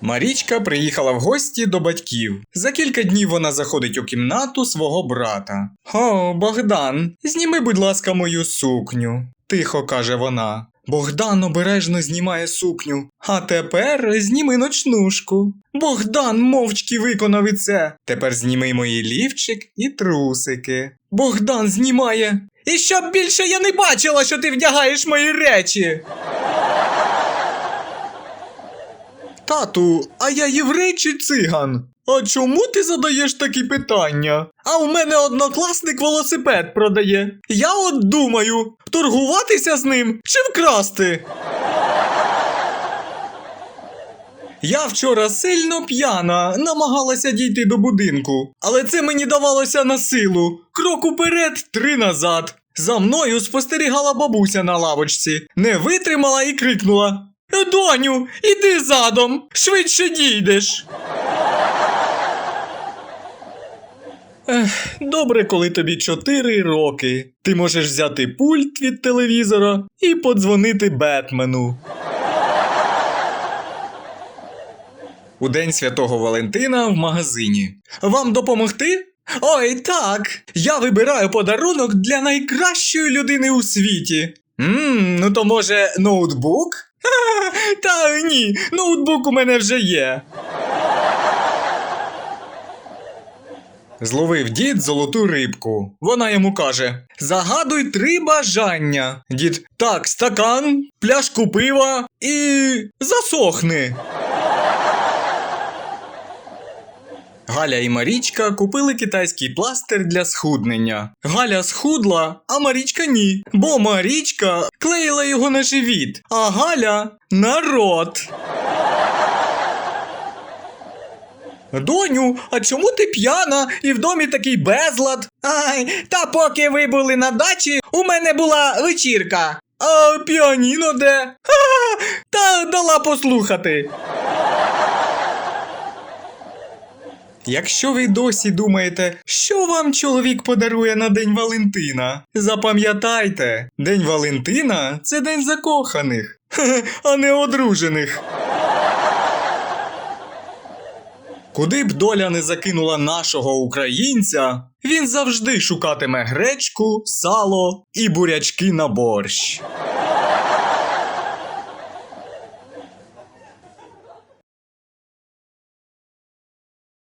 Марічка приїхала в гості до батьків. За кілька днів вона заходить у кімнату свого брата. О, Богдан, зніми, будь ласка, мою сукню, тихо каже вона. Богдан обережно знімає сукню. А тепер зніми ночнушку. Богдан мовчки виконав і це. Тепер зніми мої лівчик і трусики. Богдан знімає. І щоб більше я не бачила, що ти вдягаєш мої речі. Тату, а я єврей чи циган? А чому ти задаєш такі питання? А у мене однокласник велосипед продає. Я от думаю, торгуватися з ним чи вкрасти. Я вчора сильно п'яна, намагалася дійти до будинку, але це мені давалося на силу. Крок уперед, три назад. За мною спостерігала бабуся на лавочці, не витримала і крикнула: Доню, іди задом, швидше дійдеш. Добре, коли тобі 4 роки. Ти можеш взяти пульт від телевізора і подзвонити Бетмену. У день святого Валентина в магазині. Вам допомогти? Ой, так. Я вибираю подарунок для найкращої людини у світі. Ммм, ну то може ноутбук? Та ні, ноутбук у мене вже є. Зловив дід золоту рибку. Вона йому каже: Загадуй три бажання. Дід, так, стакан, пляшку пива і засохни. Галя і Марічка купили китайський пластир для схуднення. Галя схудла, а Марічка ні. Бо Марічка клеїла його на живіт, а Галя на рот. Доню, а чому ти п'яна і в домі такий безлад? Ай, та поки ви були на дачі, у мене була вечірка. А піаніно де? Ха-ха, та дала послухати. Якщо ви досі думаєте, що вам чоловік подарує на День Валентина, запам'ятайте, День Валентина це день закоханих, а не одружених. Куди б доля не закинула нашого українця, він завжди шукатиме гречку, сало і бурячки на борщ.